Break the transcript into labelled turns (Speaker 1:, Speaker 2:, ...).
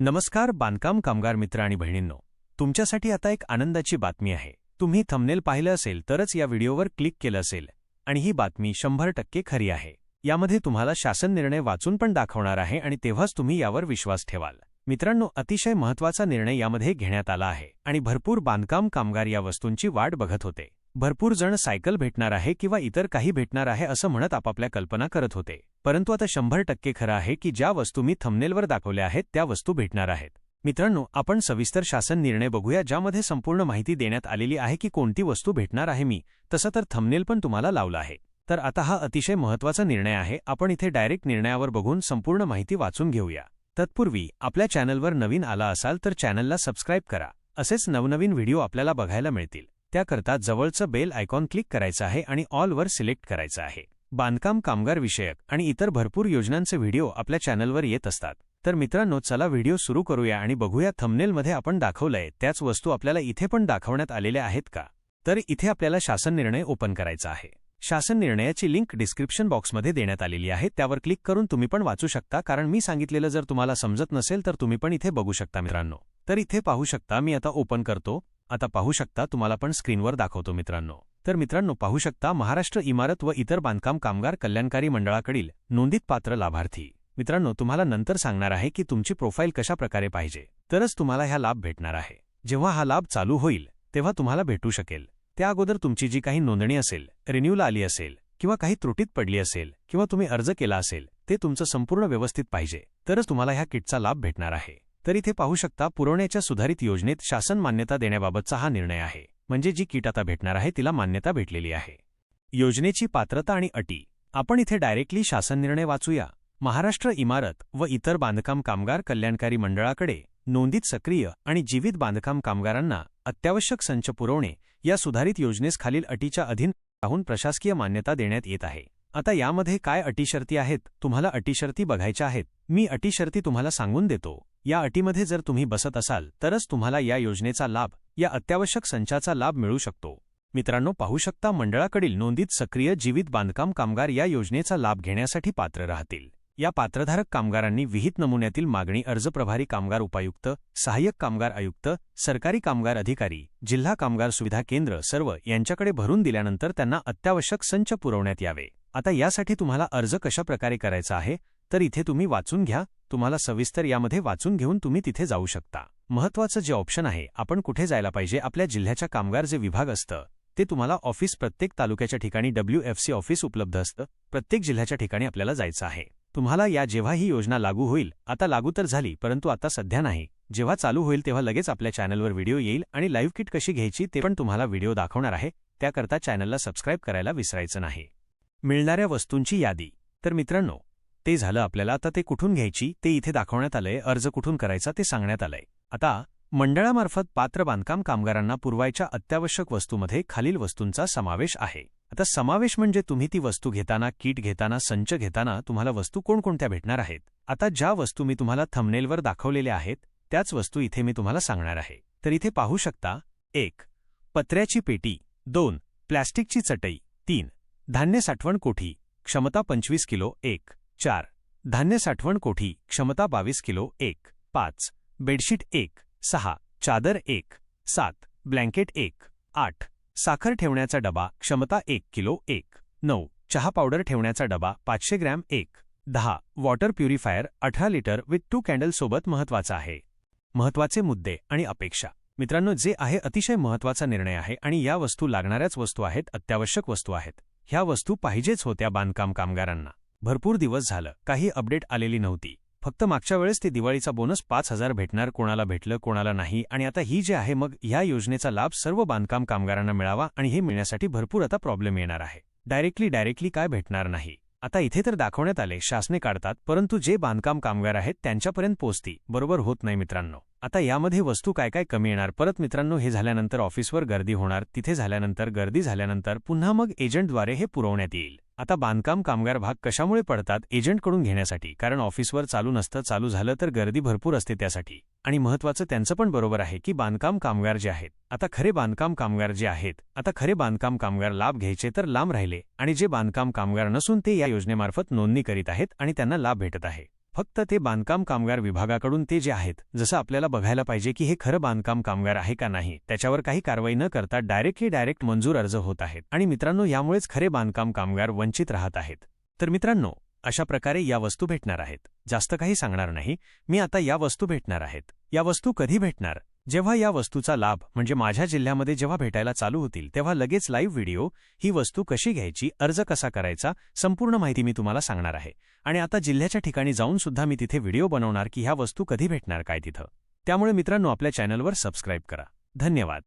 Speaker 1: नमस्कार बांधकाम कामगार मित्र आणि बहिणींनो. तुमच्यासाठी आता एक आनंदाची बातमी आहे. तुम्ही थंबनेल पाहिलं असेल तरच या व्हिडिओवर क्लिक केलं असेल. आणि ही बातमी शंभर टक्के खरी आहे. यामध्ये तुम्हाला शासन निर्णय वाचून पण दाखवणार आहे आणि तेव्हाच तुम्ही यावर विश्वास ठेवाल. मित्रांनो अतिशय महत्त्वाचा निर्णय यामध्ये घेण्यात आला आहे आणि भरपूर बांधकाम कामगार या वस्तूंची वाट बघत होते. भरपूर जण सायकल भेटणार आहे किंवा इतर काही भेटणार आहे असं म्हणत आपापल्या कल्पना करत होते. परंतु आता शंभर टक्के खरं आहे की ज्या वस्तू मी थमनेलवर दाखवल्या आहेत त्या वस्तू भेटणार आहेत. मित्रांनो आपण सविस्तर शासन निर्णय बघूया ज्यामध्ये संपूर्ण माहिती देण्यात आलेली आहे की कोणती वस्तू भेटणार आहे मी. तसं तर थमनेल पण तुम्हाला लावलं आहे. तर आता हा अतिशय महत्त्वाचा निर्णय आहे. आपण इथे डायरेक्ट निर्णयावर बघून संपूर्ण माहिती वाचून घेऊया. तत्पूर्वी आपल्या चॅनलवर नवीन आला असाल तर चॅनलला सबस्क्राईब करा. असेच नवनवीन व्हिडिओ आपल्याला बघायला मिळतील. त्याकरता जवळचं बेल आयकॉन क्लिक करायचं आहे आणि ऑलवर सिलेक्ट करायचं आहे. बांधकाम कामगार विषयक आणि इतर भरपूर योजनांचे व्हिडिओ आपल्या चॅनलवर येत असतात. तर मित्रांनो चला व्हिडिओ सुरू करूया आणि बघूया थंबनेलमध्ये आपण दाखवलंय त्याच वस्तू आपल्याला इथे पण दाखवण्यात आलेल्या आहेत का? तर इथे आपल्याला शासन निर्णय ओपन करायचा आहे. शासन निर्णयाची लिंक डिस्क्रिप्शन बॉक्समध्ये देण्यात आलेली आहे. त्यावर क्लिक करून तुम्ही पण वाचू शकता कारण मी सांगितलेलं जर तुम्हाला समजत नसेल तर तुम्ही पण इथे बघू शकता मित्रांनो. तर इथे पाहू शकता मी आता ओपन करतो. आता पाहू शकता तुम्हाला पण स्क्रीनवर दाखवतो मित्रांनो. तर मित्रांनो पाहू शकता महाराष्ट्र इमारत व इतर बांधकाम कामगार कल्याणकारी मंडळाकडील नोंदीत पात्र लाभार्थी. मित्रांनो तुम्हाला नंतर सांगणार आहे की तुमची प्रोफाईल कशा प्रकारे पाहिजे. तरच तुम्हाला ह्या लाभ भेटणार आहे. जेव्हा हा लाभ चालू होईल तेव्हा तुम्हाला भेटू शकेल. त्या अगोदर तुमची जी काही नोंदणी असेल रिन्यूला आली असेल किंवा काही त्रुटीत पडली असेल किंवा तुम्ही अर्ज केला असेल ते तुमचं संपूर्ण व्यवस्थित पाहिजे. तरच तुम्हाला ह्या किटचा लाभ भेटणार आहे. तर इथे पाहू शकता पुरवण्याच्या सुधारित योजनेत शासन मान्यता देण्याबाबतचा हा निर्णय आहे. म्हणजे जी किट आता भेटणार आहे तिला मान्यता भेटलेली आहे. योजनेची पात्रता आणि अटी. आपण इथे डायरेक्टली शासन निर्णय वाचूया. महाराष्ट्र इमारत व इतर बांधकाम कामगार कल्याणकारी मंडळाकडे नोंदीत सक्रिय आणि जीवित बांधकाम कामगारांना अत्यावश्यक संच पुरवणे या सुधारित योजनेस खालील अटीच्या अधीन राहून प्रशासकीय मान्यता देण्यात येत आहे. आता यामध्ये काय अटीशर्ती आहेत तुम्हाला अटीशर्ती बघायच्या आहेत मी अटीशर्ती तुम्हाला सांगून देतो. या अटीमध्ये जर तुम्ही बसत असाल तरच तुम्हाला या योजनेचा लाभ या अत्यावश्यक संचाचा लाभ मिळू शकतो. मित्रांनो पाहू शकता मंडळाकडील नोंदीत सक्रिय जीवित बांधकाम कामगार या योजनेचा लाभ घेण्यासाठी पात्र राहतील. या पात्रधारक कामगारांनी विहित नमुन्यातील मागणी अर्ज प्रभारी कामगार उपायुक्त सहाय्यक कामगार आयुक्त सरकारी कामगार अधिकारी जिल्हा कामगार सुविधा केंद्र सर्व यांच्याकडे भरून दिल्यानंतर त्यांना अत्यावश्यक संच पुरवण्यात यावे. आता यासाठी तुम्हाला अर्ज कशा प्रकारे करायचा आहे तर इथे तुम्ही वाचून घ्या. तुम्हाला सविस्तर यामध्ये वाचून घेऊन तुम्ही तिथे जाऊ शकता. महत्वाचं जे ऑप्शन आहे आपण कुठे जायला पाहिजे आपल्या जिल्ह्याच्या कामगार जे विभाग असतं ते तुम्हाला ऑफिस प्रत्येक तालुक्याच्या ठिकाणी डब्ल्यू एफ सी ऑफिस उपलब्ध असतं प्रत्येक जिल्ह्याच्या ठिकाणी आपल्याला जायचं आहे. तुम्हाला या जेव्हा ही योजना लागू होईल आता लागू तर झाली परंतु आता सध्या नाही. जेव्हा चालू होईल तेव्हा लगेच आपल्या चॅनलवर व्हिडिओ येईल आणि लाईव्ह किट कशी घ्यायची ते पण तुम्हाला व्हिडिओ दाखवणार आहे त्याकरता चॅनलला सबस्क्राईब करायला विसरायचं नाही. मिळणाऱ्या वस्तूंची यादी. तर मित्रांनो ते झालं आपल्याला आता ते कुठून घ्यायची? ते इथे दाखवण्यात आलंय अर्ज कुठून करायचा ते सांगण्यात आलंय. आता मंडळामार्फत पात्र बांधकाम कामगारांना पुरवायच्या अत्यावश्यक वस्तूमध्ये खालील वस्तूंचा समावेश आहे. आता समावेश म्हणजे तुम्ही ती वस्तू घेताना किट घेताना संच घेताना तुम्हाला वस्तू कोणकोणत्या भेटणार आहेत? आता ज्या वस्तू मी तुम्हाला थमनेलवर दाखवलेल्या आहेत त्याच वस्तू इथे मी तुम्हाला सांगणार आहे. तर इथे पाहू शकता एक पत्र्याची पेटी दोन प्लॅस्टिकची चटई तीन धान्य साठवण कोठी क्षमता पंचवीस किलो एक चार. धान्य साठवण कोठी क्षमता बावीस किलो एक. पाच. बेडशीट एक. सहा. चादर एक. सात. ब्लँकेट एक. आठ. साखर ठेवण्याचा डबा क्षमता एक किलो एक. नऊ. चहा पावडर ठेवण्याचा डबा पाचशे ग्रॅम एक. दहा. वॉटर प्युरिफायर अठरा लिटर विथ टू कॅन्डल महत्त्वाचा महत्त्वाचा आहे. महत्त्वाचे मुद्दे आणि अपेक्षा. मित्रांनो जे आहे अतिशय महत्त्वाचा निर्णय आहे आणि या वस्तू लागणाऱ्याच वस्तू आहेत अत्यावश्यक वस्तू आहेत. ह्या वस्तू पाहिजेच होत्या बांधकाम कामगारांना. भरपूर दिवस झालं. काही अपडेट आलेली नव्हती. फक्त मागच्या वेळेस ते दिवाळीचा बोनस पाच हजार भेटणार कोणाला भेटलं कोणाला नाही आणि आता ही जे आहे मग ह्या योजनेचा लाभ सर्व बांधकाम कामगारांना मिळावा आणि हे मिळण्यासाठी भरपूर आता प्रॉब्लेम येणार आहे. डायरेक्टली डायरेक्टली काय भेटणार नाही? आता इथे तर दाखवण्यात आले शासने काढतात परंतु जे बांधकाम कामगार आहेत त्यांच्यापर्यंत पोचती बरोबर होत नाही मित्रांनो. आता यामध्ये वस्तू काय काय कमी येणार? परत मित्रांनो हे झाल्यानंतर ऑफिसवर गर्दी होणार तिथे झाल्यानंतर गर्दी झाल्यानंतर पुन्हा मग एजंटद्वारे हे पुरवण्यात येईल. आता बांधकाम कामगार भाग कशामुळे पडतात एजंटकडून घेण्यासाठी? कारण ऑफिसवर चालू नसतं चालू झालं तर गर्दी भरपूर असते त्यासाठी. आणि महत्वाचं त्यांचं पण बरोबर आहे की बांधकाम कामगार जे आहेत आता खरे बांधकाम कामगार जे आहेत आता खरे बांधकाम कामगार लाभ घ्यायचे तर लांब राहिले. आणि जे बांधकाम कामगार नसून ते या योजनेमार्फत नोंदणी करीत आहेत आणि त्यांना लाभ भेटत आहे. फक्त ते बांधकाम कामगार विभागाकडून ते जे आहेत जसं आपल्याला बघायला पाहिजे की हे खरं बांधकाम कामगार आहे का नाही त्याच्यावर काही कारवाई न करता डायरेक्टली डायरेक्ट मंजूर अर्ज होत आहेत. आणि मित्रांनो यामुळेच खरे बांधकाम कामगार वंचित राहत आहेत. तर मित्रांनो अशा प्रकारे या वस्तू भेटणार आहेत. जास्त काही सांगणार नाही. मी आता या वस्तू भेटणार आहेत. या वस्तू कधी भेटणार? जेव्हा या वस्तूचा लाभ म्हणजे माझ्या जिल्ह्यामध्ये जेव्हा भेटायला चालू होतील तेव्हा लगेच लाईव्ह व्हिडिओ ही वस्तू कशी घ्यायची अर्ज कसा करायचा संपूर्ण माहिती मी तुम्हाला सांगणार आहे. आणि आता जिल्ह्याच्या ठिकाणी जाऊन सुद्धा मी तिथे व्हिडिओ बनवणार की ह्या वस्तू कधी भेटणार काय तिथं. त्यामुळे मित्रांनो आपल्या चॅनलवर सबस्क्राईब करा. धन्यवाद.